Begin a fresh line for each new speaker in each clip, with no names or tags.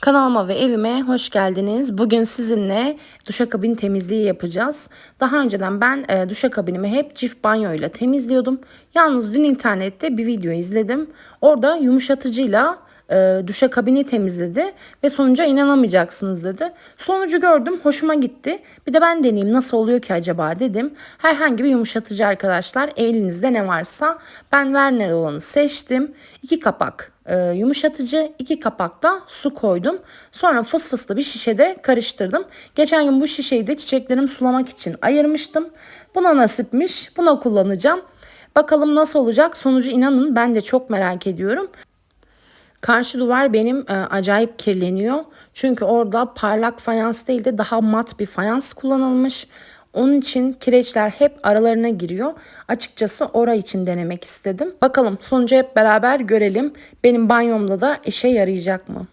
Kanalıma ve evime hoş geldiniz. Bugün sizinle duşakabin temizliği yapacağız. Daha önceden ben e, duşakabinimi hep çift banyo ile temizliyordum. Yalnız dün internette bir video izledim. Orada yumuşatıcıyla e, duşakabini temizledi ve sonuca inanamayacaksınız dedi. Sonucu gördüm, hoşuma gitti. Bir de ben deneyeyim nasıl oluyor ki acaba dedim. Herhangi bir yumuşatıcı arkadaşlar elinizde ne varsa ben Werner olanı seçtim. İki kapak e, yumuşatıcı, iki kapakta su koydum. Sonra fıs fıslı bir şişede karıştırdım. Geçen gün bu şişeyi de çiçeklerimi sulamak için ayırmıştım. Buna nasipmiş. Buna kullanacağım. Bakalım nasıl olacak? Sonucu inanın ben de çok merak ediyorum. Karşı duvar benim e, acayip kirleniyor. Çünkü orada parlak fayans değil de daha mat bir fayans kullanılmış. Onun için kireçler hep aralarına giriyor. Açıkçası ora için denemek istedim. Bakalım sonucu hep beraber görelim. Benim banyomda da işe yarayacak mı?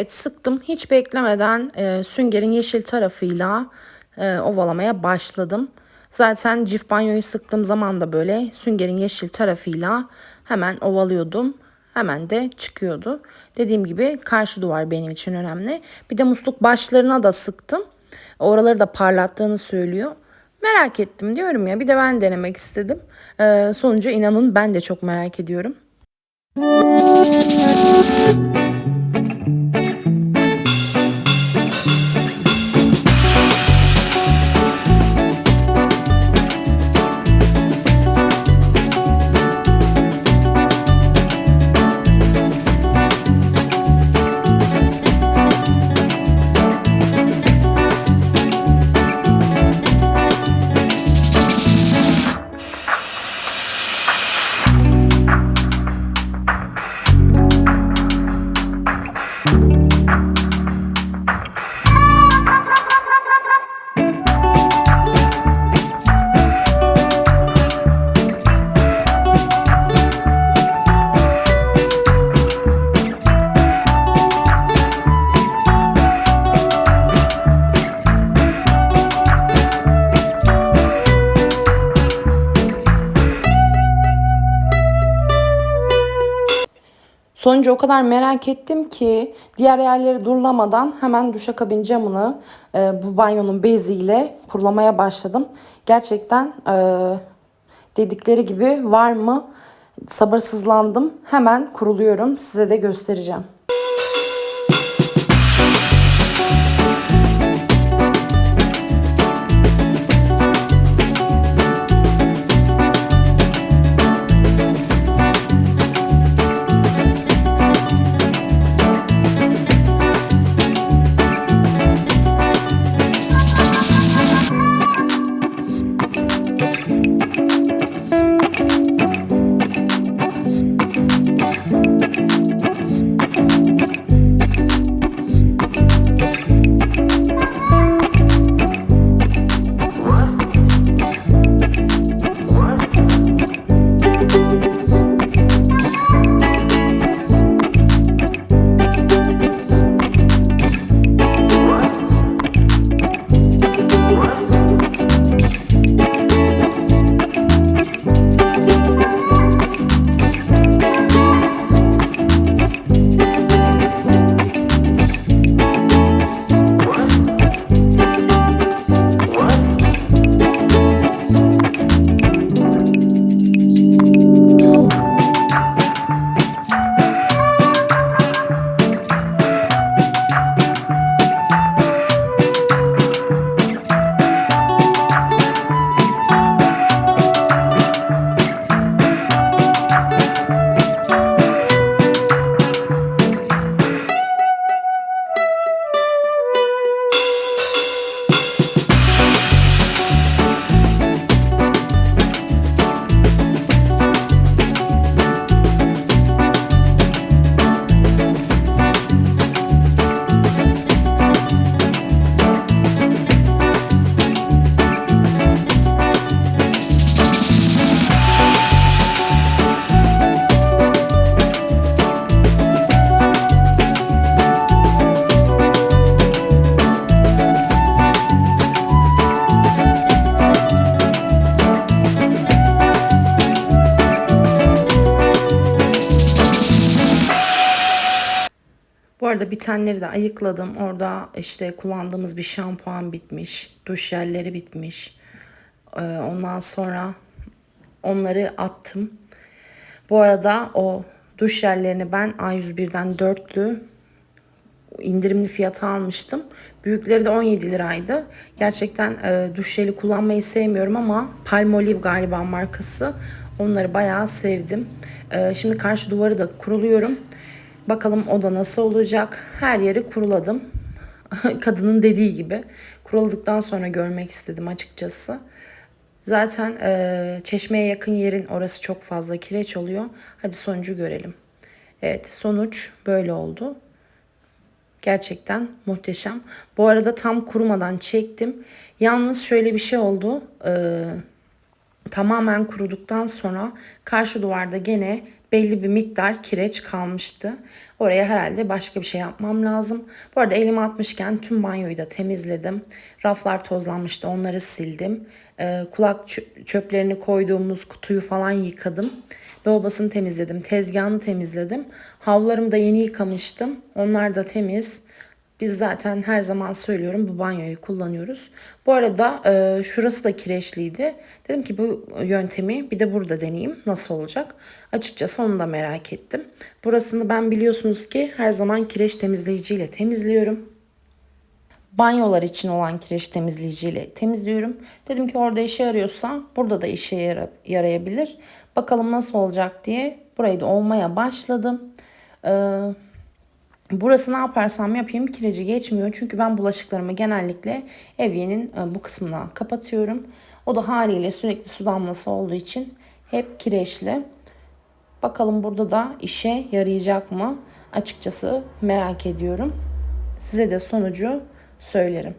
Evet sıktım. Hiç beklemeden e, süngerin yeşil tarafıyla e, ovalamaya başladım. Zaten cif banyoyu sıktığım zaman da böyle süngerin yeşil tarafıyla hemen ovalıyordum. Hemen de çıkıyordu. Dediğim gibi karşı duvar benim için önemli. Bir de musluk başlarına da sıktım. Oraları da parlattığını söylüyor. Merak ettim diyorum ya. Bir de ben denemek istedim. Ee, sonucu inanın ben de çok merak ediyorum. Sonucu o kadar merak ettim ki diğer yerleri durlamadan hemen duşakabin camını e, bu banyonun beziyle kurulamaya başladım. Gerçekten e, dedikleri gibi var mı sabırsızlandım. Hemen kuruluyorum size de göstereceğim. Bitenleri de ayıkladım. Orada işte kullandığımız bir şampuan bitmiş. Duş jelleri bitmiş. Ee, ondan sonra onları attım. Bu arada o duş jellerini ben A101'den dörtlü indirimli fiyata almıştım. Büyükleri de 17 liraydı. Gerçekten e, duş jeli kullanmayı sevmiyorum ama Palmolive galiba markası. Onları bayağı sevdim. E, şimdi karşı duvarı da kuruluyorum. Bakalım o da nasıl olacak. Her yeri kuruladım. Kadının dediği gibi. Kuruladıktan sonra görmek istedim açıkçası. Zaten e, çeşmeye yakın yerin orası çok fazla kireç oluyor. Hadi sonucu görelim. Evet sonuç böyle oldu. Gerçekten muhteşem. Bu arada tam kurumadan çektim. Yalnız şöyle bir şey oldu. Ee, tamamen kuruduktan sonra karşı duvarda gene belli bir miktar kireç kalmıştı. Oraya herhalde başka bir şey yapmam lazım. Bu arada elime atmışken tüm banyoyu da temizledim. Raflar tozlanmıştı onları sildim. Ee, kulak çöplerini koyduğumuz kutuyu falan yıkadım. Lavabosunu temizledim. Tezgahını temizledim. Havlarımı da yeni yıkamıştım. Onlar da temiz. Biz zaten her zaman söylüyorum bu banyoyu kullanıyoruz. Bu arada e, şurası da kireçliydi. Dedim ki bu yöntemi bir de burada deneyeyim. Nasıl olacak? Açıkçası onu da merak ettim. Burasını ben biliyorsunuz ki her zaman kireç temizleyiciyle temizliyorum banyolar için olan kireç temizleyiciyle temizliyorum. Dedim ki orada işe yarıyorsa burada da işe yara yarayabilir. Bakalım nasıl olacak diye burayı da olmaya başladım. Ee, burası ne yaparsam yapayım kireci geçmiyor. Çünkü ben bulaşıklarımı genellikle evyenin e, bu kısmına kapatıyorum. O da haliyle sürekli su damlası olduğu için hep kireçli. Bakalım burada da işe yarayacak mı? Açıkçası merak ediyorum. Size de sonucu söylerim.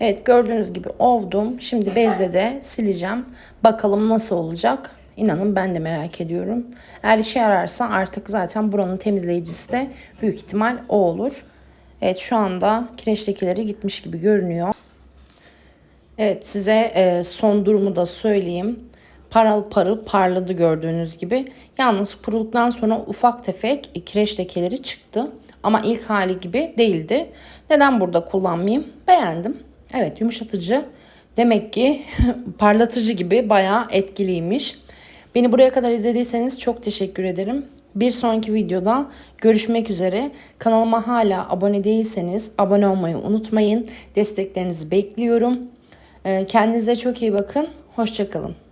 Evet gördüğünüz gibi ovdum. Şimdi bezle de sileceğim. Bakalım nasıl olacak. İnanın ben de merak ediyorum. Eğer işe yararsa artık zaten buranın temizleyicisi de büyük ihtimal o olur. Evet şu anda kireçtekileri gitmiş gibi görünüyor. Evet size e, son durumu da söyleyeyim. Parıl parıl parladı gördüğünüz gibi. Yalnız kuruluktan sonra ufak tefek kireç lekeleri çıktı. Ama ilk hali gibi değildi. Neden burada kullanmayayım? Beğendim. Evet yumuşatıcı demek ki parlatıcı gibi bayağı etkiliymiş. Beni buraya kadar izlediyseniz çok teşekkür ederim. Bir sonraki videoda görüşmek üzere. Kanalıma hala abone değilseniz abone olmayı unutmayın. Desteklerinizi bekliyorum. Ee, kendinize çok iyi bakın. Hoşçakalın.